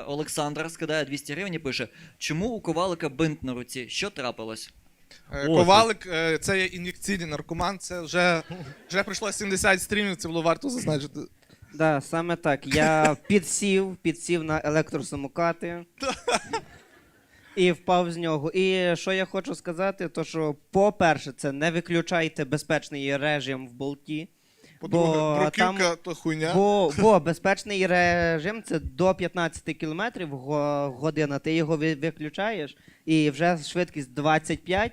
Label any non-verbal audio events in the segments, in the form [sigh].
Олександр скидає 200 гривень і пише: чому у ковалика бинт на руці? Що трапилось? Е, О, Ковалик е, це є ін'єкційний наркоман. Це вже, вже пройшло 70 стрімів, це було варто зазначити. Да, саме так. Я підсів, підсів на електросамокати. І впав з нього. І що я хочу сказати, то що, по-перше, це не виключайте безпечний режим в болті. По-друге, Бо бруківка там- то хуйня. Бо, бо безпечний режим це до 15 км година. Ти його виключаєш, і вже швидкість 25.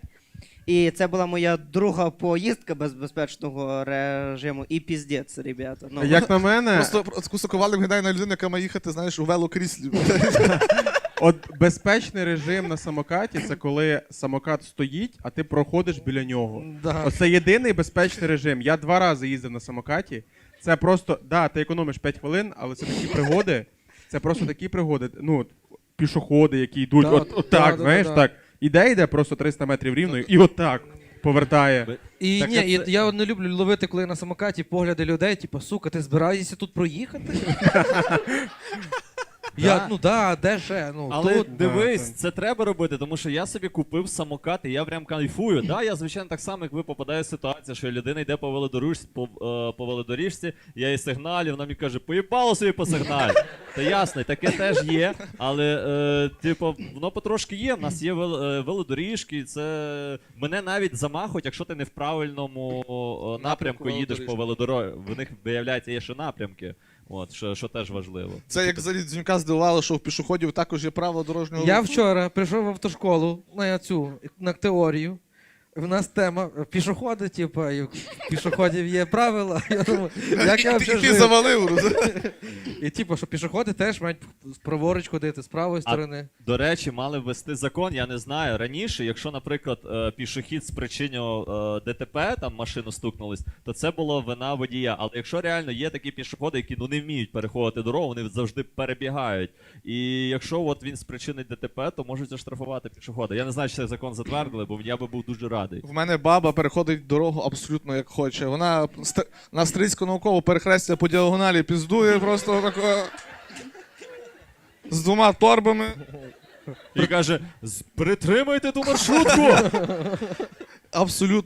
І це була моя друга поїздка без безпечного режиму. І піздець, ребята. Ну, Як на мене, Просто ковалик виглядає на людину, яка має їхати, знаєш, у велокріслі. [laughs] от безпечний режим на самокаті це коли самокат стоїть, а ти проходиш біля нього. Да. Оце єдиний безпечний режим. Я два рази їздив на самокаті. Це просто, да, ти економиш 5 хвилин, але це такі пригоди. Це просто такі пригоди. Ну, от, пішоходи, які йдуть, Да, от, от да, так, да, знаєш, да. так. Іде, йде просто 300 метрів рівно, і отак повертає. І Так ні, це- і я от не люблю ловити, коли на самокаті погляди людей, типу, сука, ти збираєшся тут проїхати? [laughs] Я, ну да, де ще? Ну, Але тут. дивись, Да, це треба робити, тому що я собі купив самокат, і я прям кайфую. Да, я звичайно так само, як ви попадає ситуація, що людина йде по велодоріжці, по, е, по велодоріжці, я їй сигналю, вона мені каже, поїбало собі по сигналі. Та ясно, таке теж є. Але, е, типу, воно потрошки є. В нас є вел, е, велодоріжки, це мене навіть замахують, якщо ти не в правильному е, напрямку їдеш по велодорожі. В них виявляється є ще напрямки. От, що, що теж важливо. Це як Залідзюка здивувало, що в пішоходів також є правила дорожнього Я руху. вчора прийшов в автошколу на цю на теорію. В нас тема пішоходи, типу, і в пішоходів є правила. [laughs] Я думаю, як [laughs] я І ти- вже і ти завалив. розумієш? [laughs] І типу, що пішоходи теж мають праворуч ходити з правої сторони. До речі, мали ввести закон, я не знаю. Раніше, якщо, наприклад, е, пішохід спричинював е, ДТП, там машину стукнулись, то це було вина водія. Але якщо реально є такі пішоходи, які ну не вміють переходити дорогу, вони завжди перебігають. І якщо от він спричинить ДТП, то можуть оштрафувати пішохода. Я не знаю, чи цей закон затвердили, бо я би був дуже радий. В мене баба переходить дорогу абсолютно як хоче. Вона на австрійську наукову перехрестя по діагоналі піздує просто тако. З двома торбами. І каже: «З- притримайте ту маршрутку! Абсолютно.